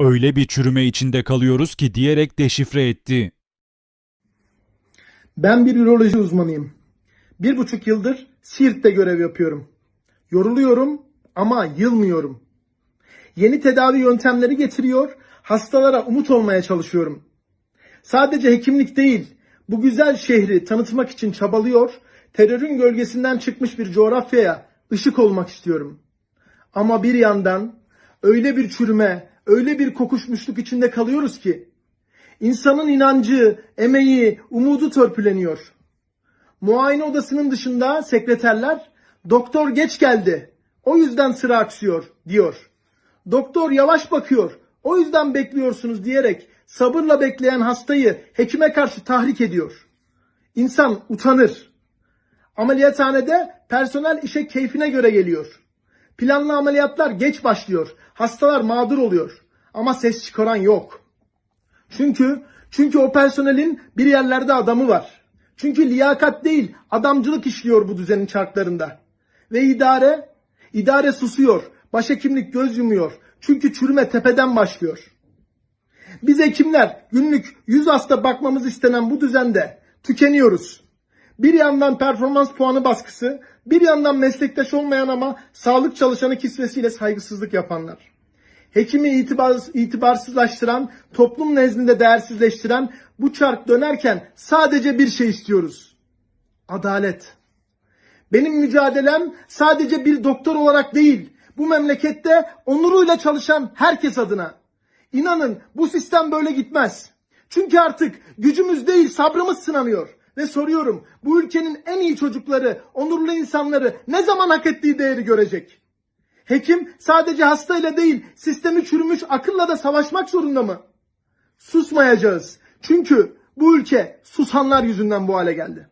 Öyle bir çürüme içinde kalıyoruz ki diyerek deşifre etti. Ben bir üroloji uzmanıyım. Bir buçuk yıldır Siirt'te görev yapıyorum. Yoruluyorum ama yılmıyorum. Yeni tedavi yöntemleri getiriyor, hastalara umut olmaya çalışıyorum. Sadece hekimlik değil, bu güzel şehri tanıtmak için çabalıyor, terörün gölgesinden çıkmış bir coğrafyaya ışık olmak istiyorum. Ama bir yandan öyle bir çürüme, öyle bir kokuşmuşluk içinde kalıyoruz ki İnsanın inancı, emeği, umudu törpüleniyor. Muayene odasının dışında sekreterler doktor geç geldi. O yüzden sıra aksıyor diyor. Doktor yavaş bakıyor. O yüzden bekliyorsunuz diyerek sabırla bekleyen hastayı hekime karşı tahrik ediyor. İnsan utanır. Ameliyathanede personel işe keyfine göre geliyor. Planlı ameliyatlar geç başlıyor. Hastalar mağdur oluyor. Ama ses çıkaran yok. Çünkü çünkü o personelin bir yerlerde adamı var. Çünkü liyakat değil, adamcılık işliyor bu düzenin çarklarında. Ve idare, idare susuyor. Başhekimlik göz yumuyor. Çünkü çürüme tepeden başlıyor. Biz hekimler günlük 100 hasta bakmamız istenen bu düzende tükeniyoruz. Bir yandan performans puanı baskısı, bir yandan meslektaş olmayan ama sağlık çalışanı kisvesiyle saygısızlık yapanlar hekimi itibar, itibarsızlaştıran, toplum nezdinde değersizleştiren bu çark dönerken sadece bir şey istiyoruz. Adalet. Benim mücadelem sadece bir doktor olarak değil, bu memlekette onuruyla çalışan herkes adına. İnanın bu sistem böyle gitmez. Çünkü artık gücümüz değil sabrımız sınanıyor. Ve soruyorum bu ülkenin en iyi çocukları, onurlu insanları ne zaman hak ettiği değeri görecek? Hekim sadece hastayla değil, sistemi çürümüş akılla da savaşmak zorunda mı? Susmayacağız. Çünkü bu ülke susanlar yüzünden bu hale geldi.